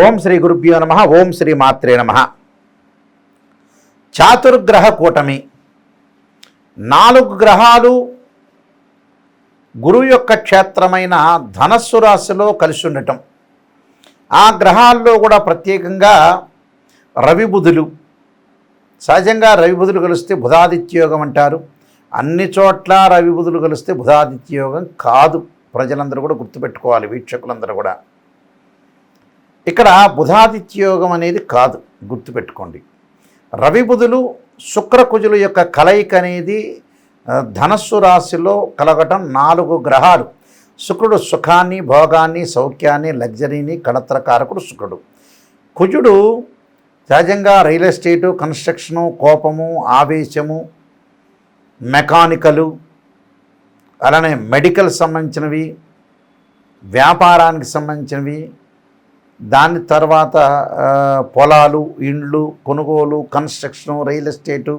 ఓం శ్రీ గురుభ్యో నమ ఓం శ్రీ మాత్రే నమ. చాతుర్గ్రహ కూటమి. నాలుగు గ్రహాలు గురువు యొక్క క్షేత్రమైన ధనస్సు రాశిలో కలిసి ఉండటం. ఆ గ్రహాల్లో కూడా ప్రత్యేకంగా రవిబుధులు సహజంగా రవిబుధులు కలిస్తే బుధాదిత్యయోగం అంటారు. అన్ని చోట్ల రవిబుధులు కలిస్తే బుధాదిత్యయోగం కాదు. ప్రజలందరూ కూడా గుర్తుపెట్టుకోవాలి వీక్షకులందరూ కూడా. ఇక్కడ బుధాదిత్యయోగం అనేది కాదు గుర్తుపెట్టుకోండి. రవి బుధులు శుక్రకుజుల యొక్క కలయిక అనేది ధనస్సు రాశిలో కలగటం నాలుగు గ్రహాలు. శుక్రుడు సుఖాన్ని భోగాన్ని సౌఖ్యాన్ని లగ్జరీని కడత్రకారకుడు శుక్రుడు. కుజుడు సహజంగా రియల్ ఎస్టేటు కన్స్ట్రక్షను కోపము ఆవేశము మెకానికలు అలానే మెడికల్ సంబంధించినవి వ్యాపారానికి సంబంధించినవి దాని తర్వాత పొలాలు ఇండ్లు కొనుగోలు కన్స్ట్రక్షను రియల్ ఎస్టేటు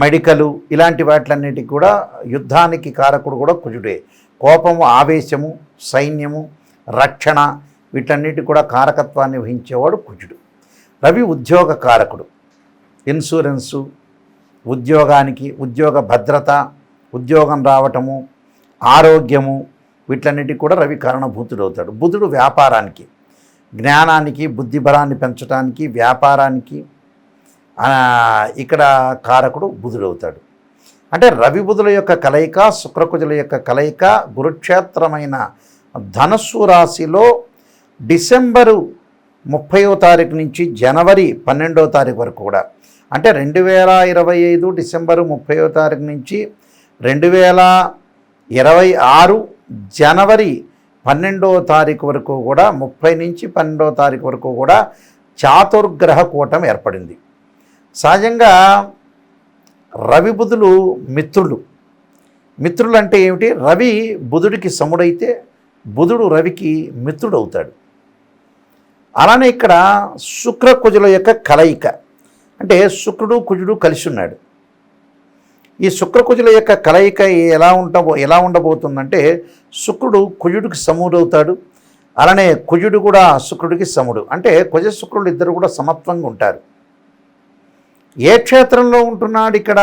మెడికలు ఇలాంటి వాటిలన్నిటికి కూడా యుద్ధానికి కారకుడు కూడా కుజుడే. కోపము ఆవేశము సైన్యము రక్షణ వీటన్నిటి కూడా కారకత్వాన్ని వహించేవాడు కుజుడు. రవి ఉద్యోగ కారకుడు. ఇన్సూరెన్సు ఉద్యోగానికి ఉద్యోగ భద్రత ఉద్యోగం రావటము ఆరోగ్యము వీటన్నిటికి కూడా రవి కారణభూతుడు అవుతాడు బుధుడు వ్యాపారానికి. జ్ఞానానికి బుద్ధిబలాన్ని పెంచడానికి వ్యాపారానికి ఇక్కడ కారకుడు బుధుడవుతాడు. అంటే రవి బుధుల యొక్క కలయిక శుక్రకుజుల యొక్క కలయిక గురుక్షేత్రమైన ధనస్సు రాశిలో డిసెంబరు ముప్పయో తారీఖు నుంచి జనవరి పన్నెండవ తారీఖు వరకు కూడా. అంటే రెండు వేల ఇరవై ఐదు డిసెంబరు ముప్పయో తారీఖు నుంచి రెండు వేల ఇరవై ఆరు జనవరి పన్నెండవ తారీఖు వరకు కూడా ముప్పై నుంచి పన్నెండవ తారీఖు వరకు కూడా చాతుర్గ్రహ కూటం ఏర్పడింది. సహజంగా రవి బుధులు మిత్రులు. మిత్రులు అంటే ఏమిటి? రవి బుధుడికి సముడైతే బుధుడు రవికి మిత్రుడు అవుతాడు అలానే ఇక్కడ శుక్ర కుజుల యొక్క కలయిక. అంటే శుక్రుడు కుజుడు కలిసి ఉన్నాడు. ఈ శుక్రకుజుల యొక్క కలయిక ఎలా ఉండబో ఎలా ఉండబోతుందంటే శుక్రుడు కుజుడికి సముడవుతాడు. అలానే కుజుడు కూడా శుక్రుడికి సముడు. అంటే కుజ శుక్రుడు ఇద్దరు కూడా సమత్వంగా ఉంటారు. ఏ క్షేత్రంలో ఉంటున్నాడు ఇక్కడ?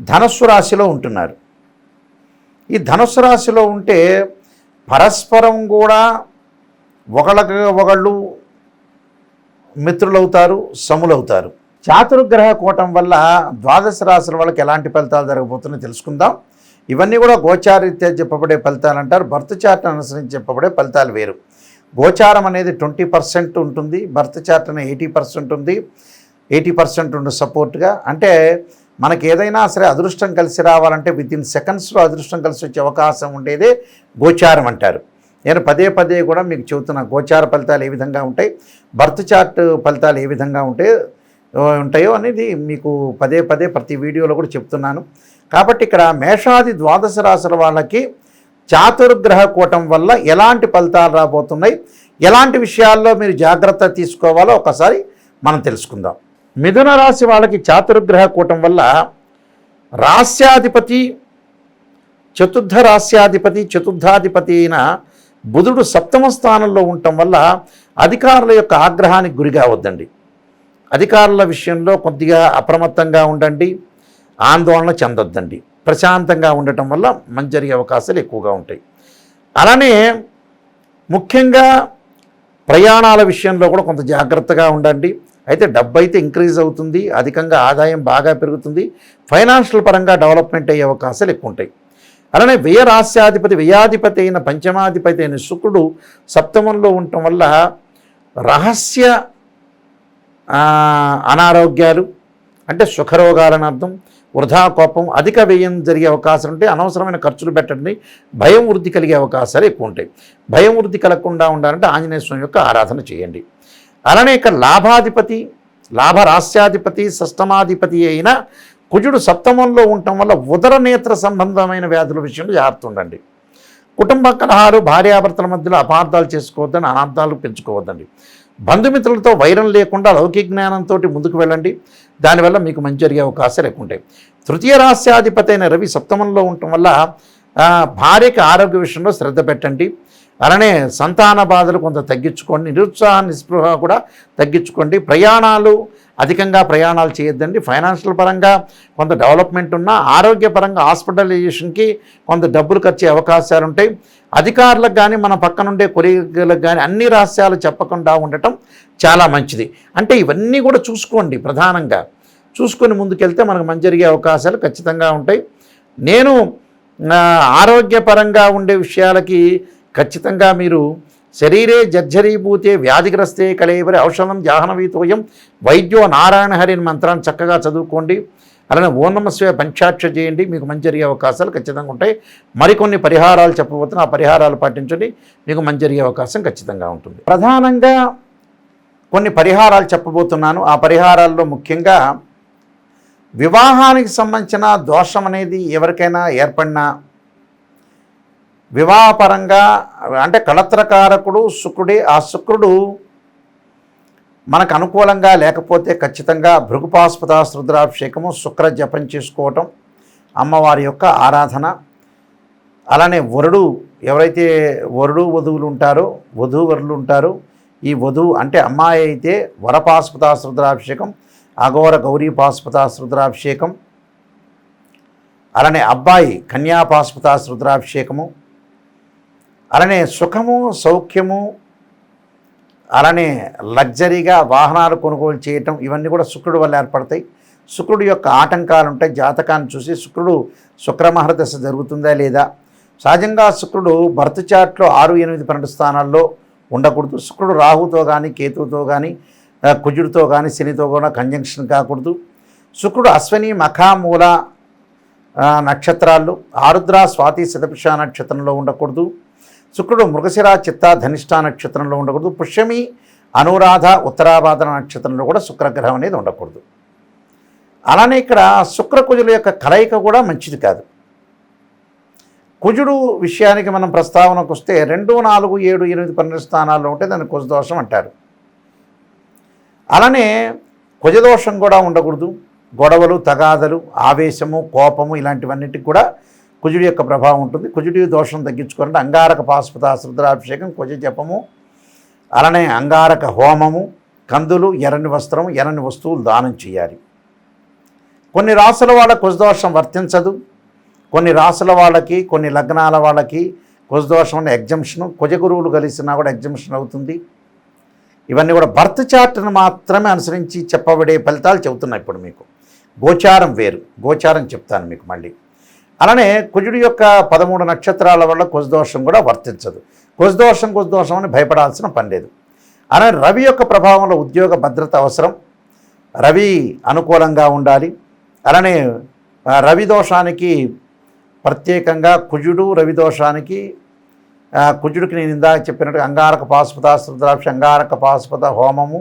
ధనస్సు రాశిలో ఉంటున్నారు. ఈ ధనుస్సు రాశిలో ఉంటే పరస్పరం కూడా ఒకళ్ళకి ఒకళ్ళు మిత్రులవుతారు సములవుతారు. చాతుర్గ్రహ కూటం వల్ల ద్వాదశ రాశుల వాళ్ళకి ఎలాంటి ఫలితాలు జరగబోతున్నాయో తెలుసుకుందాం. ఇవన్నీ కూడా గోచారీత్యా చెప్పబడే ఫలితాలు అంటారు. భర్త చార్ట్ అనుసరించి చెప్పబడే ఫలితాలు వేరు. గోచారం అనేది ట్వంటీ పర్సెంట్ ఉంటుంది. భర్త చాట్ అనేది ఎయిటీ పర్సెంట్ ఉంది. ఎయిటీ పర్సెంట్ ఉండే సపోర్ట్గా. అంటే మనకి ఏదైనా సరే అదృష్టం కలిసి రావాలంటే విత్ ఇన్ సెకండ్స్లో అదృష్టం కలిసి వచ్చే అవకాశం ఉండేదే గోచారం అంటారు. నేను పదే పదే కూడా మీకు చెబుతున్నా గోచార ఫలితాలు ఏ విధంగా ఉంటాయి? బర్త్ చార్ట్ ఫలితాలు ఏ విధంగా ఉంటాయి? ఉంటాయో అనేది మీకు పదే పదే ప్రతి వీడియోలో కూడా చెప్తున్నాను. కాబట్టి ఇక్కడ మేషాది ద్వాదశ రాశుల వాళ్ళకి చాతుర్గ్రహ కూటం వల్ల ఎలాంటి ఫలితాలు రాబోతున్నాయి? ఎలాంటి విషయాల్లో మీరు జాగ్రత్త తీసుకోవాలో ఒకసారి మనం తెలుసుకుందాం. మిథున రాశి వాళ్ళకి చాతుర్గ్రహ కూటం వల్ల రాస్యాధిపతి చతుర్థ రాస్యాధిపతి చతుర్థాధిపతి అయిన బుధుడు సప్తమ స్థానంలో ఉండటం వల్ల అధికారుల యొక్క ఆగ్రహానికి గురి కావద్దండి అధికారుల విషయంలో కొద్దిగా అప్రమత్తంగా ఉండండి ఆందోళన చెందొద్దండి. ప్రశాంతంగా ఉండటం వల్ల మంచి జరిగే అవకాశాలు ఎక్కువగా ఉంటాయి. అలానే ముఖ్యంగా ప్రయాణాల విషయంలో కూడా కొంత జాగ్రత్తగా ఉండండి. అయితే డబ్బు అయితే ఇంక్రీజ్ అవుతుంది అధికంగా ఆదాయం బాగా పెరుగుతుంది ఫైనాన్షియల్ పరంగా డెవలప్మెంట్ అయ్యే అవకాశాలు ఎక్కువ ఉంటాయి. అలానే వ్యయరాస్యాధిపతి వ్యయాధిపతి అయిన పంచమాధిపతి అయిన శుక్రుడు సప్తమంలో ఉండటం వల్ల రహస్య అనారోగ్యాలు అంటే సుఖరోగాలని అర్థం వృధా కోపం అధిక వ్యయం జరిగే అవకాశం ఉంటే అనవసరమైన ఖర్చులు పెట్టండి భయం వృద్ధి కలిగే అవకాశాలు ఎక్కువ ఉంటాయి. భయం వృద్ధి కలగకుండా ఉండాలంటే ఆంజనేయ స్వామి యొక్క ఆరాధన చేయండి. అలానే ఇక లాభాధిపతి లాభరాస్యాధిపతి సష్టమాధిపతి అయిన కుజుడు సప్తమంలో ఉండటం వల్ల ఉదర నేత్ర సంబంధమైన వ్యాధుల విషయంలో జాగ్రత్త ఉండండి. కుటుంబ కలహాలు భార్యాభర్తల మధ్యలో అపార్థాలు చేసుకోవద్దని అనార్థాలు పెంచుకోవద్దండి. బంధుమిత్రులతో వైరం లేకుండా లౌకిక జ్ఞానంతో ముందుకు వెళ్ళండి. దానివల్ల మీకు మంచి జరిగే అవకాశాలు ఎక్కువ ఉంటాయి. తృతీయ రాస్యాధిపతి అయిన రవి సప్తమంలో ఉండటం వల్ల భార్యకి ఆరోగ్య విషయంలో శ్రద్ధ పెట్టండి. అలానే సంతాన బాధలు కొంత తగ్గించుకోండి. నిరుత్సాహ నిస్పృహ కూడా తగ్గించుకోండి. ప్రయాణాలు అధికంగా ప్రయాణాలు చేయొద్దండి. ఫైనాన్షియల్ పరంగా కొంత డెవలప్మెంట్ ఉన్నా ఆరోగ్యపరంగా హాస్పిటలైజేషన్కి కొంత డబ్బులు ఖర్చే అవకాశాలు ఉంటాయి. అధికారులకు కానీ మన పక్కనుండే కొలీగులకు కానీ అన్ని రహస్యాలు చెప్పకుండా ఉండటం చాలా మంచిది. అంటే ఇవన్నీ కూడా చూసుకోండి ప్రధానంగా. చూసుకొని ముందుకెళ్తే మనకు మంచి జరిగే అవకాశాలు ఖచ్చితంగా ఉంటాయి. నేను ఆరోగ్యపరంగా ఉండే విషయాలకి ఖచ్చితంగా మీరు శరీరే జర్జరీభూతే వ్యాధిగ్రస్తే కళేవరి ఔషధం జాహ్నవీతోయం వైద్యో నారాయణ హరిని మంత్రాన్ని చక్కగా చదువుకోండి. అలానే ఓనమస్వ పంచాక్ష చేయండి. మీకు మంచి జరిగే అవకాశాలు ఖచ్చితంగా ఉంటాయి. మరికొన్ని పరిహారాలు చెప్పబోతున్నా ఆ పరిహారాలు పాటించండి. మీకు మంచి జరిగే అవకాశం ఖచ్చితంగా ఉంటుంది. ప్రధానంగా కొన్ని పరిహారాలు చెప్పబోతున్నాను. ఆ పరిహారాల్లో ముఖ్యంగా వివాహానికి సంబంధించిన దోషం అనేది ఎవరికైనా ఏర్పడినా వివాహపరంగా అంటే కళత్రకారకుడు శుక్రుడే ఆ శుక్రుడు మనకు అనుకూలంగా లేకపోతే ఖచ్చితంగా భృగుపాస్పద రుద్రాభిషేకము శుక్ర జపం చేసుకోవటం అమ్మవారి యొక్క ఆరాధన. అలానే వరుడు ఎవరైతే వరుడు వధువులు ఉంటారో వధూవరులు ఉంటారో ఈ వధువు అంటే అమ్మాయి అయితే వరపాస్పద రుద్రాభిషేకం అఘోర గౌరీ పాస్పద రుద్రాభిషేకం అలానే అబ్బాయి కన్యాపాస్పద రుద్రాభిషేకము అలానే సుఖము సౌఖ్యము అలానే లగ్జరీగా వాహనాలు కొనుగోలు చేయటం ఇవన్నీ కూడా శుక్రుడు వల్ల ఏర్పడతాయి. శుక్రుడు యొక్క ఆటంకాలు ఉంటాయి. జాతకాన్ని చూసి శుక్రుడు శుక్రమహర దశ జరుగుతుందా లేదా? సహజంగా శుక్రుడు భర్త చాట్లో ఆరు ఎనిమిది పన్నెండు స్థానాల్లో ఉండకూడదు. శుక్రుడు రాహుతో కానీ కేతువుతో కానీ కుజుడితో కానీ శనితో కూడా కంజంక్షన్ కాకూడదు. శుక్రుడు అశ్వని మఖామూల ఆ, నక్షత్రాలు ఆరుద్ర స్వాతి శతపుష నక్షత్రంలో ఉండకూడదు. శుక్రుడు మృగశిర చిత్త ధనిష్ట నక్షత్రంలో ఉండకూడదు. పుష్యమి అనురాధ ఉత్తరాభాద్ర నక్షత్రంలో కూడా శుక్రగ్రహం అనేది ఉండకూడదు. అలానే ఇక్కడ శుక్రకుజుల యొక్క కలయిక కూడా మంచిది కాదు. కుజుడు విషయానికి మనం ప్రస్తావనకు వస్తే రెండు నాలుగు ఏడు ఎనిమిది పన్నెండు స్థానాల్లో ఉంటే దాన్ని కుజదోషం అంటారు. అలానే కుజదోషం కూడా ఉండకూడదు. గొడవలు తగాదలు ఆవేశము కోపము ఇలాంటివన్నిటికి కూడా కుజుడి యొక్క ప్రభావం ఉంటుంది. కుజుడి దోషం తగ్గించుకోవాలంటే అంగారక పాశుపత రుద్రాభిషేకం కుజ జపము అలానే అంగారక హోమము కందులు ఎర్రని వస్త్రం ఎర్రని వస్తువులు దానం చేయాలి. కొన్ని రాసుల వాళ్ళ కుజదోషం వర్తించదు. కొన్ని రాసుల వాళ్ళకి కొన్ని లగ్నాల వాళ్ళకి కుజదోషం అనే ఎగ్జంప్షన్ కుజగురువులు కలిసినా కూడా ఎగ్జంప్షన్ అవుతుంది. ఇవన్నీ కూడా బర్త్ చార్ట్ను మాత్రమే అనుసరించి చెప్పబడే ఫలితాలు చెబుతున్నాయి ఇప్పుడు మీకు. గోచారం వేరు. గోచారం చెప్తాను మీకు మళ్ళీ. అలానే కుజుడి యొక్క పదమూడు నక్షత్రాల వల్ల కుజదోషం కూడా వర్తించదు. కుజదోషం కుజదోషం అని భయపడాల్సిన పని లేదు. అలానే రవి యొక్క ప్రభావంలో ఉద్యోగ భద్రత అవసరం. రవి అనుకూలంగా ఉండాలి. అలానే రవి దోషానికి ప్రత్యేకంగా కుజుడు రవి దోషానికి కుజుడికి నేను ఇందాక చెప్పినట్టు అంగారక పాశుపత రుద్రాక్ష అంగారక పాశుపత హోమము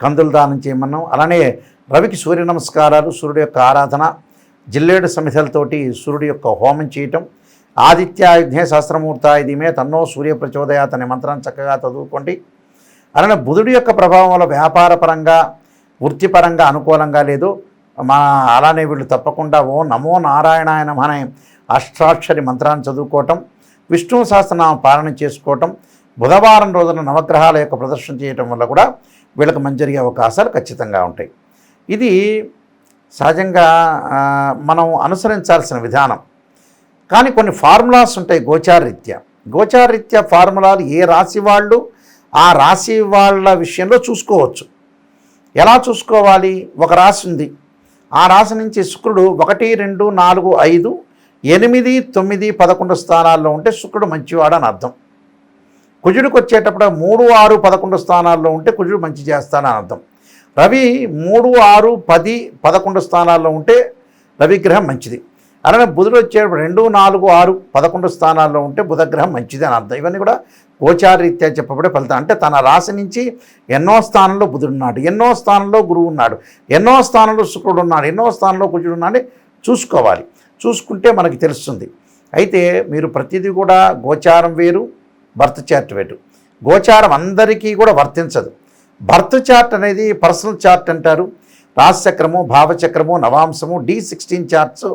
కందులు దానం చేయమన్నాం. అలానే రవికి సూర్య నమస్కారాలు సూర్యుడు యొక్క ఆరాధన జిల్లేడు సమిధలతోటి సూర్యుడి యొక్క హోమం చేయటం ఆదిత్యాయుధ్నే సహస్రమూర్తాయుధిమే తన్నో సూర్య ప్రచోదయాత్ అనే మంత్రాన్ని చక్కగా చదువుకోండి. అలానే బుధుడి యొక్క ప్రభావం వల్ల వ్యాపారపరంగా వృత్తిపరంగా అనుకూలంగా లేదు. మా అలానే వీళ్ళు తప్పకుండా ఓ నమో నారాయణాయ అనే అష్టాక్షరి మంత్రాన్ని చదువుకోవటం విష్ణు సహస్రనామ పాలన చేసుకోవటం బుధవారం రోజున నవగ్రహాల యొక్క ప్రదర్శన చేయటం వల్ల కూడా వీళ్ళకి మంచి జరిగే అవకాశాలు ఖచ్చితంగా ఉంటాయి. ఇది సహజంగా మనం అనుసరించాల్సిన విధానం. కానీ కొన్ని ఫార్ములాస్ ఉంటాయి గోచారరీత్యా. గోచారరీత్యా ఫార్ములాలు ఏ రాశి వాళ్ళు? ఆ రాశి వాళ్ళ విషయంలో చూసుకోవచ్చు. ఎలా చూసుకోవాలి? ఒక రాశి ఉంది. ఆ రాశి నుంచి శుక్రుడు ఒకటి రెండు నాలుగు ఐదు ఎనిమిది తొమ్మిది పదకొండు స్థానాల్లో ఉంటే శుక్రుడు మంచివాడు అని అర్థం. కుజుడికి వచ్చేటప్పుడు మూడు ఆరు పదకొండు స్థానాల్లో ఉంటే కుజుడు మంచి చేస్తాడని అర్థం. రవి మూడు ఆరు పది పదకొండు స్థానాల్లో ఉంటే రవిగ్రహం మంచిది. అలానే బుధుడు వచ్చేటప్పుడు రెండు నాలుగు ఆరు పదకొండు స్థానాల్లో ఉంటే బుధగ్రహం మంచిది అని అర్థం. ఇవన్నీ కూడా గోచారీత్యా చెప్పబడే ఫలితం అంటే తన రాశి నుంచి ఎన్నో స్థానంలో బుధుడు ఉన్నాడు ఎన్నో స్థానంలో గురువు ఉన్నాడు ఎన్నో స్థానంలో శుక్రుడు ఉన్నాడు ఎన్నో స్థానంలో కుజుడు ఉన్నాడు చూసుకోవాలి. చూసుకుంటే మనకి తెలుస్తుంది. అయితే మీరు ప్రతిదీ కూడా గోచారం వేరు భర్త చార్ట్ వేరు. గోచారం అందరికీ కూడా వర్తించదు. బర్త్ చార్ట్ అనేది పర్సనల్ చార్ట్ అంటారు. రాశచక్రము భావచక్రము నవాంశము డి సిక్స్టీన్ చార్ట్స్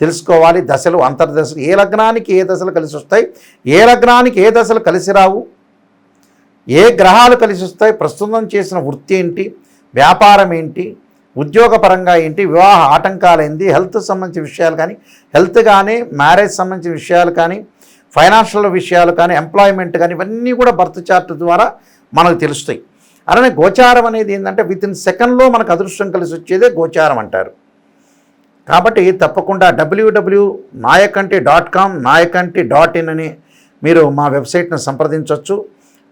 తెలుసుకోవాలి. దశలు అంతర్దశలు ఏ లగ్నానికి ఏ దశలు కలిసి వస్తాయి ఏ లగ్నానికి ఏ దశలు కలిసి రావు ఏ గ్రహాలు కలిసి వస్తాయి ప్రస్తుతం చేసిన వృత్తి ఏంటి వ్యాపారం ఏంటి ఉద్యోగపరంగా ఏంటి వివాహ ఆటంకాలు హెల్త్ సంబంధించిన విషయాలు కానీ హెల్త్ కానీ మ్యారేజ్ సంబంధించిన విషయాలు కానీ ఫైనాన్షియల్ విషయాలు కానీ ఎంప్లాయ్మెంట్ కానీ ఇవన్నీ కూడా బర్త్ చార్ట్ ద్వారా మనకు తెలుస్తాయి. అలానే గోచారం అనేది ఏంటంటే విత్ ఇన్ సెకండ్లో మనకు అదృష్టం కలిసి వచ్చేదే గోచారం అంటారు. కాబట్టి తప్పకుండా WWW Nayakanti dot com Nayakanti dot in అని మీరు మా వెబ్సైట్ను సంప్రదించవచ్చు.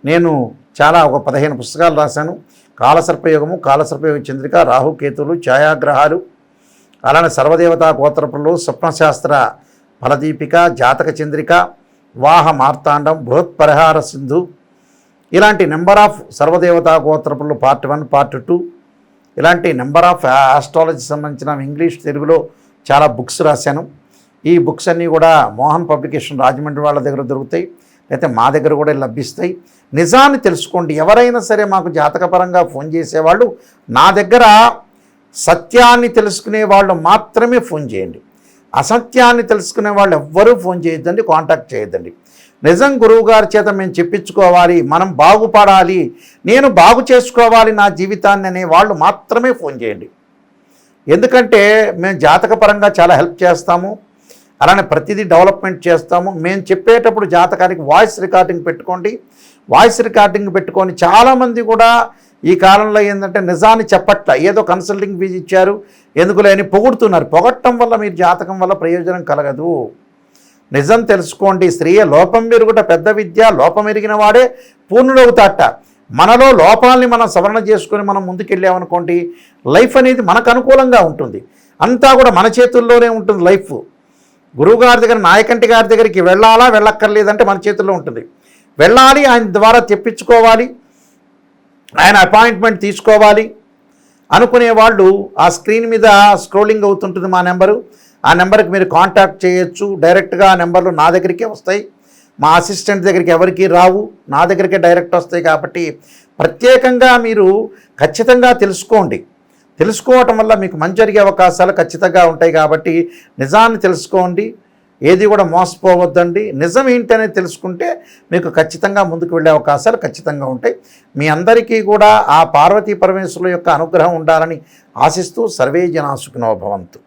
నేను చాలా ఒక పదిహేను పుస్తకాలు రాశాను. కాలసర్పయోగము కాలసర్పయోగ చంద్రిక రాహుకేతులు ఛాయాగ్రహాలు అలానే సర్వదేవతా గోత్రపులు స్వప్నశాస్త్ర ఫలదీపిక జాతక చంద్రిక వాహ మార్తాండం బృహత్ పరిహార సింధు ఇలాంటి నెంబర్ ఆఫ్ సర్వదేవతా గోత్రపులు పార్ట్ వన్ పార్ట్ టూ ఇలాంటి నెంబర్ ఆఫ్ ఆస్ట్రాలజీ సంబంధించిన ఇంగ్లీష్ తెలుగులో చాలా బుక్స్ రాశాను. ఈ బుక్స్ అన్నీ కూడా మోహన్ పబ్లికేషన్ రాజమండ్రి వాళ్ళ దగ్గర దొరుకుతాయి. అయితే మా దగ్గర కూడా లభిస్తాయి. నిజాన్ని తెలుసుకోండి. ఎవరైనా సరే మాకు జాతకపరంగా ఫోన్ చేసేవాళ్ళు నా దగ్గర సత్యాన్ని తెలుసుకునే వాళ్ళు మాత్రమే ఫోన్ చేయండి. అసత్యాన్ని తెలుసుకునే వాళ్ళు ఎవ్వరూ ఫోన్ చేయొద్దండి కాంటాక్ట్ చేయొద్దండి. నిజం గురువుగారి చేత మేము చెప్పించుకోవాలి మనం బాగుపడాలి నేను బాగు చేసుకోవాలి నా జీవితాన్ని అనే వాళ్ళు మాత్రమే ఫోన్ చేయండి. ఎందుకంటే మేము జాతకపరంగా చాలా హెల్ప్ చేస్తాము అలానే ప్రతిదీ డెవలప్మెంట్ చేస్తాము. మేము చెప్పేటప్పుడు జాతకానికి వాయిస్ రికార్డింగ్ పెట్టుకోండి. వాయిస్ రికార్డింగ్ పెట్టుకొని చాలామంది కూడా ఈ కాలంలో ఏంటంటే నిజాన్ని చెప్పట్ల ఏదో కన్సల్టింగ్ ఫీజు ఇచ్చారు ఎందుకు లేని పొగుడుతున్నారు. పొగట్టం వల్ల మీరు జాతకం వల్ల ప్రయోజనం కలగదు. నిజం తెలుసుకోండి. స్త్రీయ లోపం మెరుగుట పెద్ద విద్య లోపం ఎరిగిన వాడే పూర్ణుడవుతాట. మనలో లోపాలని మనం సవరణ చేసుకొని మనం ముందుకెళ్ళామనుకోండి లైఫ్ అనేది మనకు అనుకూలంగా ఉంటుంది. అంతా కూడా మన చేతుల్లోనే ఉంటుంది లైఫ్. గురువుగారి దగ్గర నాయకంటి గారి దగ్గరికి వెళ్ళాలా వెళ్ళక్కర్లేదంటే మన చేతుల్లో ఉంటుంది. వెళ్ళాలి ఆయన ద్వారా తెప్పించుకోవాలి ఆయన అపాయింట్మెంట్ తీసుకోవాలి అనుకునే వాళ్ళు ఆ స్క్రీన్ మీద స్క్రోలింగ్ అవుతుంటుంది మా నెంబరు. ఆ నెంబర్కి మీరు కాంటాక్ట్ చేయొచ్చు. డైరెక్ట్గా ఆ నెంబర్లు నా దగ్గరికే వస్తాయి. మా అసిస్టెంట్ దగ్గరికి ఎవరికి రావు. నా దగ్గరికే డైరెక్ట్ వస్తాయి కాబట్టి ప్రత్యేకంగా మీరు ఖచ్చితంగా తెలుసుకోండి. తెలుసుకోవటం వల్ల మీకు మంచి జరిగే అవకాశాలు ఖచ్చితంగా ఉంటాయి కాబట్టి నిజాన్ని తెలుసుకోండి. ఏది కూడా మోసపోవద్దండి. నిజం ఏంటనేది తెలుసుకుంటే మీకు ఖచ్చితంగా ముందుకు వెళ్ళే అవకాశాలు ఖచ్చితంగా ఉంటాయి. మీ అందరికీ కూడా ఆ పార్వతీ పరమేశ్వరుల యొక్క అనుగ్రహం ఉండాలని ఆశిస్తూ సర్వే జనా భవంతు.